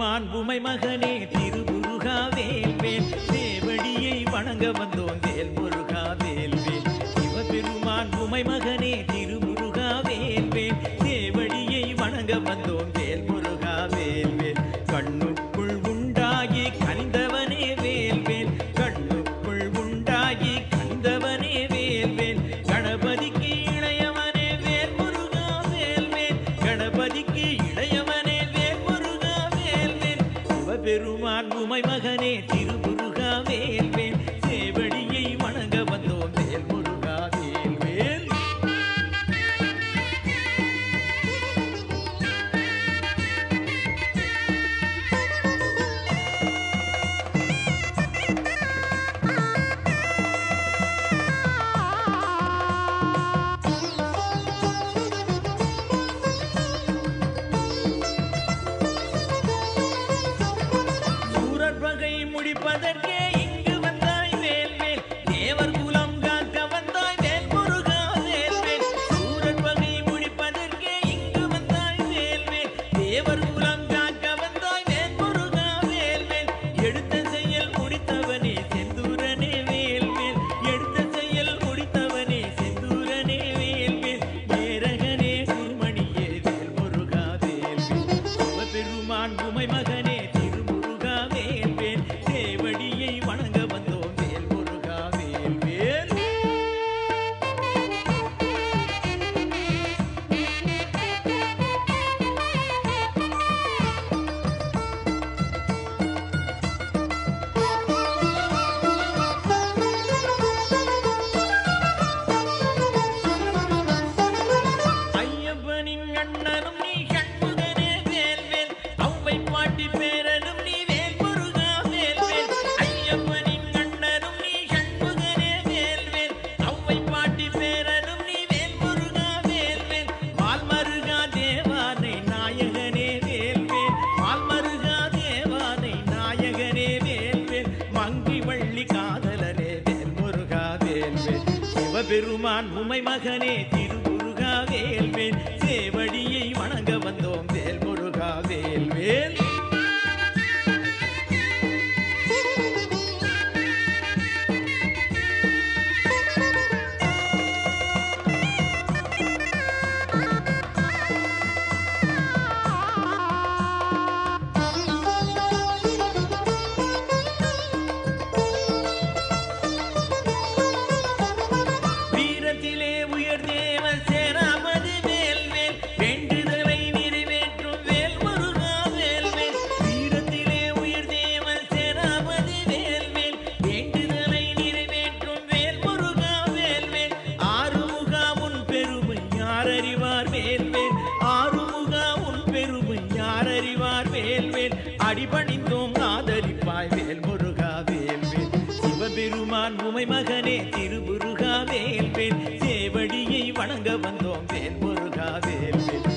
எம்பெருமான் உமை மகனே திருமுருகா வேல்வேல். தேவடியை வணங்க வந்தோம் வேல் முருகா வேல்வேல். சிவபெருமான் உமை மகனே திருமுருகா வேல்வேல். தேவடியை வணங்க வந்தோம் வேல் பெருமான் உமை மகனே திருமுருகா வேல்வேன் குடிப்பதற்கு திருவான் உமை மகனே திருமுருகா வேல்வேல். சேவடியை வணங்க வந்தோம் வேல் முருகா வேல்வேல். பணிந்தோம் ஆதரிப்பாய் வேல் முருகா வேல்வேல் சிவபெருமான் உமை மகனே திருமுருகா வேல்வேல் சேவடியை வணங்க வந்தோம் வேல் முருகா வேல்வேல்